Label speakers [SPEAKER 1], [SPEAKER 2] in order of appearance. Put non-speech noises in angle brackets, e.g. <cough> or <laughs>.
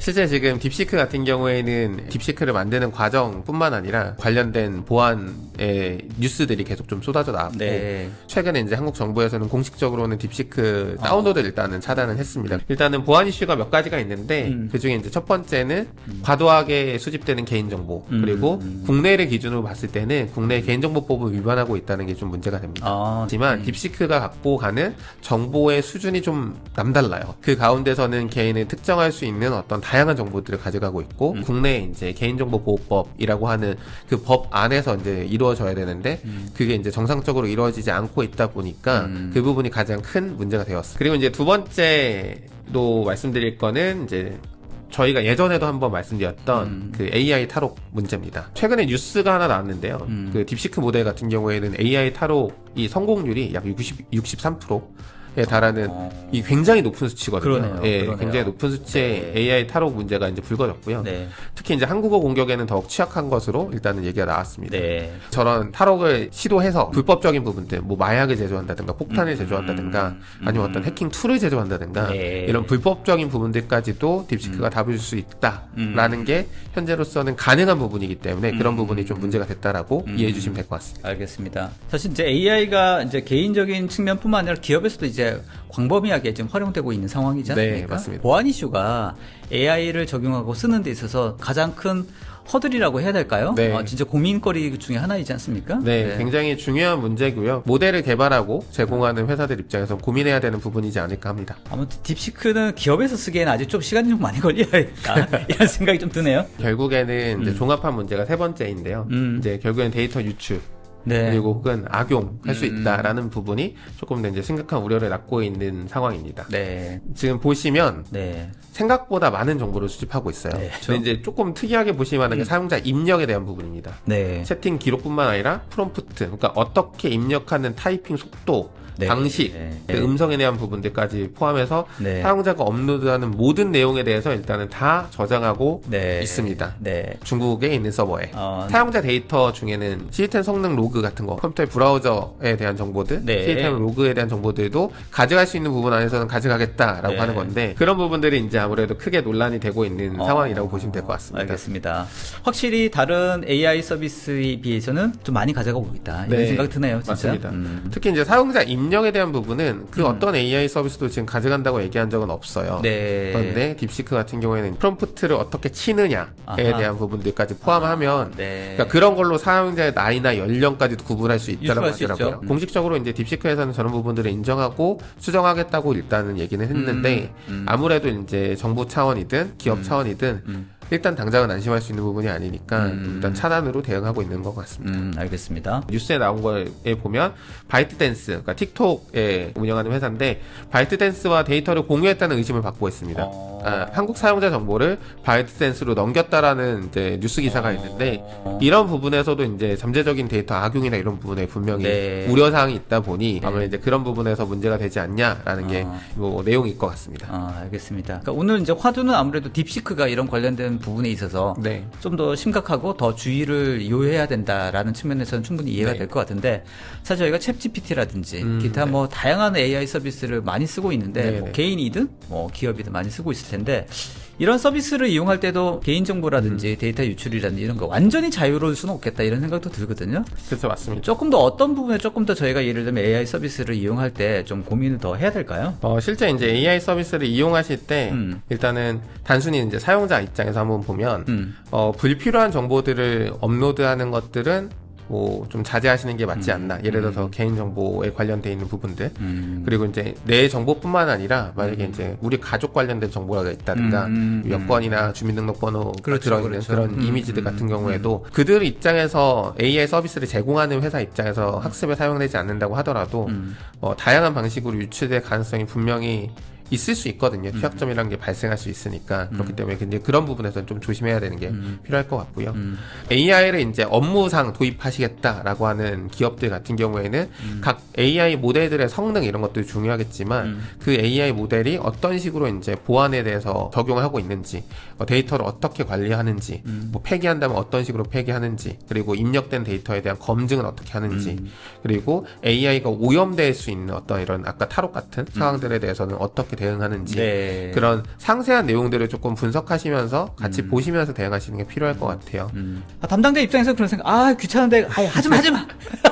[SPEAKER 1] 실제 지금 딥시크 같은 경우에는 딥시크를 만드는 과정뿐만 아니라 관련된 보안의 뉴스들이 계속 좀 쏟아져 나왔고
[SPEAKER 2] 네.
[SPEAKER 1] 최근에 이제 한국 정부에서는 공식적으로는 딥시크 다운로드를 일단은 차단을 했습니다. 일단은 보안 이슈가 몇 가지가 있는데
[SPEAKER 2] 음.
[SPEAKER 1] 그 중에 이제 첫 번째는 과도하게 수집되는 개인정보
[SPEAKER 2] 음.
[SPEAKER 1] 그리고
[SPEAKER 2] 음.
[SPEAKER 1] 국내를 기준으로 봤을 때는 국내 개인정보법을 위반하고 있다는 게 좀 문제가 됩니다.
[SPEAKER 2] 아,
[SPEAKER 1] 하지만 딥시크가 갖고 가는 정보의 수준이 좀 남달라요. 그 가운데서는 개인을 특정할 수 있는 어떤 다양한 정보들을 가져가고 있고
[SPEAKER 2] 음.
[SPEAKER 1] 국내 이제 개인정보보호법이라고 하는 그 법 안에서 이제 이루어져야 되는데 그게 이제 정상적으로 이루어지지 않고 있다 보니까
[SPEAKER 2] 음.
[SPEAKER 1] 그 부분이 가장 큰 문제가 되었어요. 그리고 이제 두 번째로 말씀드릴 거는 이제 저희가 예전에도 한번 말씀드렸던
[SPEAKER 2] 음.
[SPEAKER 1] 그 AI 탈옥 문제입니다. 최근에 뉴스가 하나 나왔는데요.
[SPEAKER 2] 음.
[SPEAKER 1] 그 딥시크 모델 같은 경우에는 AI 탈옥이 성공률이 약 60, 63% 에 달하는
[SPEAKER 2] 어.
[SPEAKER 1] 이 굉장히 높은 수치거든요.
[SPEAKER 2] 그러네요.
[SPEAKER 1] 예,
[SPEAKER 2] 그러네요.
[SPEAKER 1] 굉장히 높은 수치의
[SPEAKER 2] 네.
[SPEAKER 1] AI 탈옥 문제가 이제 불거졌고요.
[SPEAKER 2] 네.
[SPEAKER 1] 특히 이제 한국어 공격에는 더욱 취약한 것으로 일단은 얘기가 나왔습니다.
[SPEAKER 2] 네.
[SPEAKER 1] 저런 탈옥을 시도해서 불법적인 부분들, 뭐 마약을 제조한다든가 폭탄을 제조한다든가 아니면 어떤 해킹 툴을 제조한다든가
[SPEAKER 2] 네.
[SPEAKER 1] 이런 불법적인 부분들까지도 딥시크가 답을 줄 수 있다라는 게 현재로서는 가능한 부분이기 때문에 그런 부분이 좀 문제가 됐다라고 이해해 주시면 될 것 같습니다.
[SPEAKER 2] 알겠습니다. 사실 이제 AI가 이제 개인적인 측면뿐만 아니라 기업에서도 이제 광범위하게 지금 활용되고 있는 상황이지
[SPEAKER 1] 네,
[SPEAKER 2] 않습니까?
[SPEAKER 1] 맞습니다.
[SPEAKER 2] 보안 이슈가 AI를 적용하고 쓰는 데 있어서 가장 큰 허들이라고 해야 될까요?
[SPEAKER 1] 네.
[SPEAKER 2] 어, 진짜 고민거리 중에 하나이지 않습니까?
[SPEAKER 1] 네, 굉장히 중요한 문제고요. 모델을 개발하고 제공하는 회사들 입장에서 고민해야 되는 부분이지 않을까 합니다.
[SPEAKER 2] 아무튼 딥시크는 기업에서 쓰기에는 아직 좀 시간이 좀 많이 걸려야겠다 <laughs> 이런 생각이 좀 드네요.
[SPEAKER 1] 결국에는 이제 종합한 문제가 세 번째인데요.
[SPEAKER 2] 음.
[SPEAKER 1] 이제 결국엔 데이터 유출
[SPEAKER 2] 네.
[SPEAKER 1] 그리고 혹은 악용할 수
[SPEAKER 2] 음.
[SPEAKER 1] 있다라는 부분이 조금 더 이제 심각한 우려를 낳고 있는 상황입니다.
[SPEAKER 2] 네.
[SPEAKER 1] 지금 보시면
[SPEAKER 2] 네.
[SPEAKER 1] 생각보다 많은 정보를 수집하고 있어요.
[SPEAKER 2] 네,
[SPEAKER 1] 근데 이제 조금 특이하게 보시면 하는 게 사용자 입력에 대한 부분입니다.
[SPEAKER 2] 네.
[SPEAKER 1] 채팅 기록뿐만 아니라 프롬프트, 그러니까 어떻게 입력하는 타이핑 속도,
[SPEAKER 2] 네.
[SPEAKER 1] 방식,
[SPEAKER 2] 네.
[SPEAKER 1] 그 음성에 대한 부분들까지 포함해서
[SPEAKER 2] 네.
[SPEAKER 1] 사용자가 업로드하는 모든 내용에 대해서 일단은 다 저장하고
[SPEAKER 2] 네.
[SPEAKER 1] 있습니다.
[SPEAKER 2] 네.
[SPEAKER 1] 중국에 있는 서버에
[SPEAKER 2] 어,
[SPEAKER 1] 사용자 데이터 중에는 시스템 성능 로그 같은 거 컴퓨터의 브라우저에 대한 정보들
[SPEAKER 2] 네.
[SPEAKER 1] 시스템 로그에 대한 정보들도 가져갈 수 있는 부분 안에서는 가져가겠다라고
[SPEAKER 2] 네.
[SPEAKER 1] 하는 건데 그런 부분들이 이제 아무래도 크게 논란이 되고 있는
[SPEAKER 2] 어,
[SPEAKER 1] 상황이라고 보시면 될 것 같습니다.
[SPEAKER 2] 알겠습니다. 확실히 다른 AI 서비스에 비해서는 좀 많이 가져가고 있다. 이런
[SPEAKER 1] 네,
[SPEAKER 2] 생각이 드네요, 진짜.
[SPEAKER 1] 맞습니다.
[SPEAKER 2] 음.
[SPEAKER 1] 특히 이제 사용자 입력에 대한 부분은 그 어떤 AI 서비스도 지금 가져간다고 얘기한 적은 없어요.
[SPEAKER 2] 네.
[SPEAKER 1] 그런데 딥시크 같은 경우에는 프롬프트를 어떻게 치느냐에
[SPEAKER 2] 아하.
[SPEAKER 1] 대한 부분들까지 포함하면
[SPEAKER 2] 네.
[SPEAKER 1] 그러니까 그런 걸로 사용자의 나이나 연령까지도 구분할 수 있다고 하더라고요.
[SPEAKER 2] 음.
[SPEAKER 1] 공식적으로 이제 딥시크에서는 저런 부분들을 인정하고 수정하겠다고 일단은 얘기는 했는데
[SPEAKER 2] 음, 음.
[SPEAKER 1] 아무래도 이제 정부 차원이든 기업 차원이든
[SPEAKER 2] 음.
[SPEAKER 1] 일단 당장은 안심할 수 있는 부분이 아니니까
[SPEAKER 2] 음.
[SPEAKER 1] 일단 차단으로 대응하고 있는 것 같습니다.
[SPEAKER 2] 음, 알겠습니다.
[SPEAKER 1] 뉴스에 나온 거에 보면 바이트댄스, 그러니까 틱톡에 운영하는 회사인데 바이트댄스와 데이터를 공유했다는 의심을 받고 있습니다.
[SPEAKER 2] 어.
[SPEAKER 1] 아, 한국 사용자 정보를 바이트댄스로 넘겼다라는 이제 뉴스 기사가 있는데
[SPEAKER 2] 어.
[SPEAKER 1] 이런 부분에서도 이제 잠재적인 데이터 악용이나 이런 부분에 분명히
[SPEAKER 2] 네.
[SPEAKER 1] 우려 사항이 있다 보니 아무래도 이제 그런 부분에서 문제가 되지 않냐라는 게
[SPEAKER 2] 아.
[SPEAKER 1] 뭐 내용일 것 같습니다.
[SPEAKER 2] 아, 알겠습니다. 그러니까 오늘 이제 화두는 아무래도 딥시크가 이런 관련된 부분에 있어서
[SPEAKER 1] 네.
[SPEAKER 2] 좀더 심각하고 더 주의를 요해야 된다라는 측면에서는 충분히 이해가
[SPEAKER 1] 네.
[SPEAKER 2] 될것 같은데 사실 저희가 챗 GPT라든지
[SPEAKER 1] 음,
[SPEAKER 2] 기타
[SPEAKER 1] 네.
[SPEAKER 2] 뭐 다양한 AI 서비스를 많이 쓰고 있는데
[SPEAKER 1] 네,
[SPEAKER 2] 뭐
[SPEAKER 1] 네.
[SPEAKER 2] 개인이든 뭐 기업이든 많이 쓰고 있을 텐데 이런 서비스를 이용할 때도 개인
[SPEAKER 1] 음.
[SPEAKER 2] 정보라든지 데이터 유출이라든지 이런 거 완전히 자유로울 수는 없겠다 이런 생각도 들거든요.
[SPEAKER 1] 그래서 맞습니다.
[SPEAKER 2] 조금 더 어떤 부분에 조금 더 저희가 예를 들면 AI 서비스를 이용할 때 좀 고민을 더 해야 될까요?
[SPEAKER 1] 어, 실제 이제 AI 서비스를 이용하실 때
[SPEAKER 2] 음.
[SPEAKER 1] 일단은 단순히 이제 사용자 입장에서 한번 보면
[SPEAKER 2] 음.
[SPEAKER 1] 어, 불필요한 정보들을 업로드하는 것들은 뭐 좀 자제하시는 게 맞지 않나. 예를 들어서 개인 정보에 관련돼 있는 부분들.
[SPEAKER 2] 음.
[SPEAKER 1] 그리고 이제 내 정보뿐만 아니라 만약에 이제 우리 가족 관련된 정보가 있다든가
[SPEAKER 2] 음, 음,
[SPEAKER 1] 여권이나 주민등록번호가
[SPEAKER 2] 그렇죠,
[SPEAKER 1] 들어있는
[SPEAKER 2] 그렇죠.
[SPEAKER 1] 그런
[SPEAKER 2] 음,
[SPEAKER 1] 이미지들
[SPEAKER 2] 음,
[SPEAKER 1] 같은
[SPEAKER 2] 음,
[SPEAKER 1] 경우에도 그들 입장에서 AI 서비스를 제공하는 회사 입장에서 학습에 사용되지 않는다고 하더라도
[SPEAKER 2] 음.
[SPEAKER 1] 어, 다양한 방식으로 유출될 가능성이 분명히 있을 수 있거든요. 취약점이라는 게 발생할 수 있으니까 그렇기 때문에 근데 그런 부분에서는 좀 조심해야 되는 게 필요할 것 같고요.
[SPEAKER 2] 음.
[SPEAKER 1] AI를 이제 업무상 도입하시겠다라고 하는 기업들 같은 경우에는 각 AI 모델들의 성능 이런 것도 중요하겠지만
[SPEAKER 2] 음.
[SPEAKER 1] 그 AI 모델이 어떤 식으로 이제 보안에 대해서 적용을 하고 있는지 어, 데이터를 어떻게 관리하는지
[SPEAKER 2] 음.
[SPEAKER 1] 뭐 폐기한다면 어떤 식으로 폐기하는지 그리고 입력된 데이터에 대한 검증은 어떻게 하는지
[SPEAKER 2] 음.
[SPEAKER 1] 그리고 AI가 오염될 수 있는 어떤 이런 아까 탈옥 같은 상황들에 대해서는 어떻게 대응하는지
[SPEAKER 2] 네.
[SPEAKER 1] 그런 상세한 내용들을 조금 분석하시면서 같이
[SPEAKER 2] 음.
[SPEAKER 1] 보시면서 대응하시는 게 필요할 것 같아요.
[SPEAKER 2] 아, 담당자 입장에서 그런 생각, 아, 귀찮은데, 아, 하지마, 하지마! <laughs>